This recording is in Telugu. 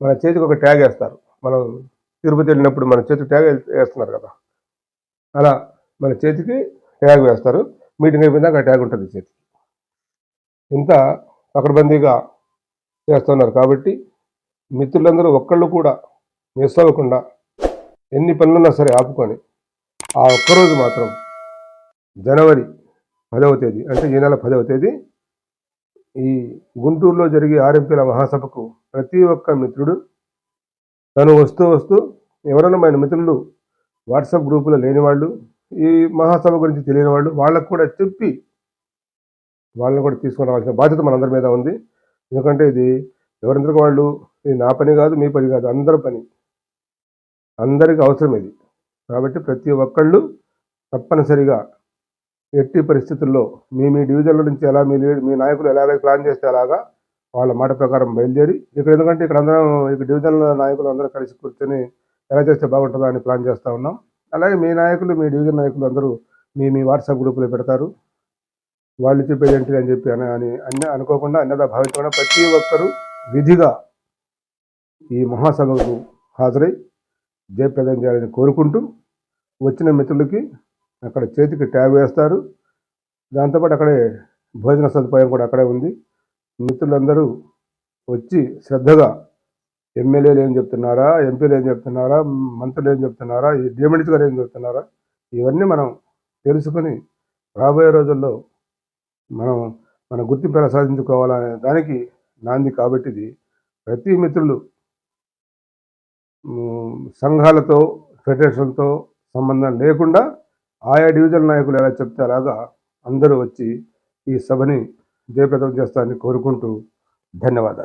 మన చేతికి ఒక ట్యాగ్ వేస్తారు. మనం తిరుపతి వెళ్ళినప్పుడు మన చేతికి ట్యాగ్ వేస్తున్నారు కదా. అలా మన చేతికి ట్యాగ్ వేస్తారు. మీటింగ్ అయిపోయినాక ఆ ట్యాగ్ ఉంటుంది చేతికి. ఇంత పకడ్బందీగా చేస్తున్నారు కాబట్టి మిత్రులందరూ ఒక్కళ్ళు కూడా మిస్ అవ్వకుండా ఎన్ని పనులున్నా సరే ఆపుకొని ఆ ఒక్కరోజు మాత్రం జనవరి పదవ తేదీ అంటే ఈ నెల పదవ తేదీ ఈ గుంటూరులో జరిగే ఆర్ఎంపీల మహాసభకు ప్రతి ఒక్క మిత్రుడు తను వస్తూ వస్తూ ఎవరైనా మన మిత్రులు వాట్సాప్ గ్రూపులో లేని వాళ్ళు ఈ మహాసభ గురించి తెలియని వాళ్ళు వాళ్ళకు కూడా చెప్పి వాళ్ళని కూడా తీసుకొని రావాల్సిన బాధ్యత మనందరి మీద ఉంది. ఎందుకంటే ఇది ఎవరందరికీ వాళ్ళు ఇది నా పని కాదు మీ పని కాదు అందరి పని. అందరికి అవసరం ఇది. కాబట్టి ప్రతి ఒక్కళ్ళు తప్పనిసరిగా ఎట్టి పరిస్థితుల్లో మీ మీ డివిజన్ల నుంచి ఎలా మీ మీ నాయకులు ఎలాగైతే ప్లాన్ చేస్తే అలాగా వాళ్ళ మాట ప్రకారం బయలుదేరి ఇక్కడ ఎందుకంటే ఇక్కడ అందరం ఇక్కడ డివిజన్ల నాయకులు అందరూ కలిసి కూర్చొని ఎలా చేస్తే బాగుంటుందో అని ప్లాన్ చేస్తూ ఉన్నాం. అలాగే మీ నాయకులు మీ డివిజన్ నాయకులు అందరూ మీ మీ వాట్సాప్ గ్రూపులో పెడతారు. వాళ్ళు చెప్పేది ఏంటి అని చెప్పి అని అని అన్న అనుకోకుండా అన్నదా భావించకుండా ప్రతి ఒక్కరూ విధిగా ఈ మహాసభకు హాజరై జయప్రదం చేయాలని కోరుకుంటూ వచ్చిన మిత్రులకి అక్కడ చేతికి ట్యాబ్ వేస్తారు. దాంతోపాటు అక్కడే భోజన సదుపాయం కూడా అక్కడే ఉంది. మిత్రులందరూ వచ్చి శ్రద్ధగా ఎమ్మెల్యేలు ఏం చెప్తున్నారా ఎంపీలు ఏం చెప్తున్నారా మంత్రులు ఏం చెప్తున్నారా ఈ డిఎండిస్ గారు ఏం చెప్తున్నారా ఇవన్నీ మనం తెలుసుకొని రాబోయే రోజుల్లో మనం మన గుర్తింపు ఎలా సాధించుకోవాలనే దానికి నాంది కాబట్టి ఇది. ప్రతి మిత్రులు సంఘాలతో ఫెడరేషన్తో సంబంధం లేకుండా ఆయా డివిజన్ నాయకులు ఎలా చెప్తే అలాగా అందరూ వచ్చి ఈ సభని జయప్రదం చేస్తారని కోరుకుంటూ ధన్యవాదాలు.